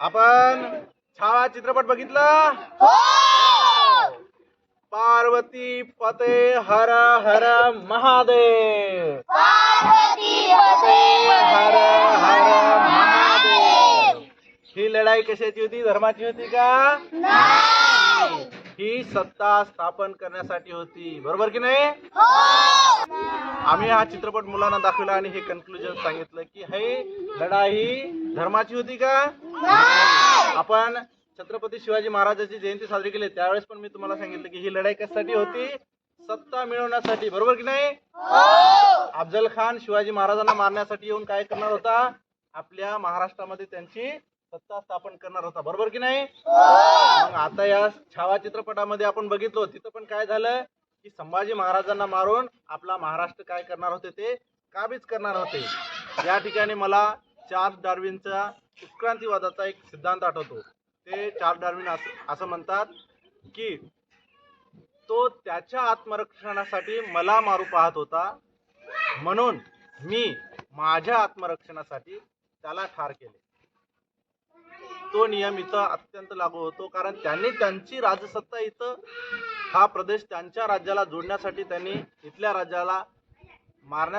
आपण छावा चित्रपट बघितला? पार्वती पते हर हर महादेव. पते हर हर महादेव. ही लढाई कशाची होती? धर्माची होती का? ही सत्ता स्थापन करण्यासाठी होती. बरोबर की नाही? आम्ही हा चित्रपट मुलांना दाखवला आणि हे कन्क्लुजन सांगितलं की हे लढाई धर्माची होती का? आपण छत्रपती शिवाजी महाराजांची जयंती साजरी केली. त्यावेळेस पण मी तुम्हाला सांगितलं की ही लढाई कशासाठी होती? सत्ता मिळवण्यासाठी. बरोबर की नाही? अफजल खान शिवाजी महाराजांना मारण्यासाठी येऊन काय करणार होता? आपल्या महाराष्ट्रामध्ये त्यांची सत्ता स्थापन करणार होता. बरोबर की नाही? मग आता या छावा चित्रपटामध्ये आपण बघितलो. तिथं पण काय झालं? की संभाजी महाराजांना मारून आपला महाराष्ट्र काय करणार होते ते काबीज करणार होते. या ठिकाणी मला चार्ल्स डार्विनचा उत्क्रांतीवादाचा एक सिद्धांत आठवतो. ते चार्ल्स डार्विन असं असं म्हणतात की तो त्याच्या आत्मरक्षणासाठी मला मारू पाहत होता. म्हणून मी माझ्या आत्मरक्षणासाठी त्याला ठार केले. तो नियम इथं अत्यंत लागू होतो. कारण त्यांनी त्यांची राजसत्ता इथं हा प्रदेश त्यांच्या राज्याला जोडण्यासाठी त्यांनी इथल्या राज्याला मारण्या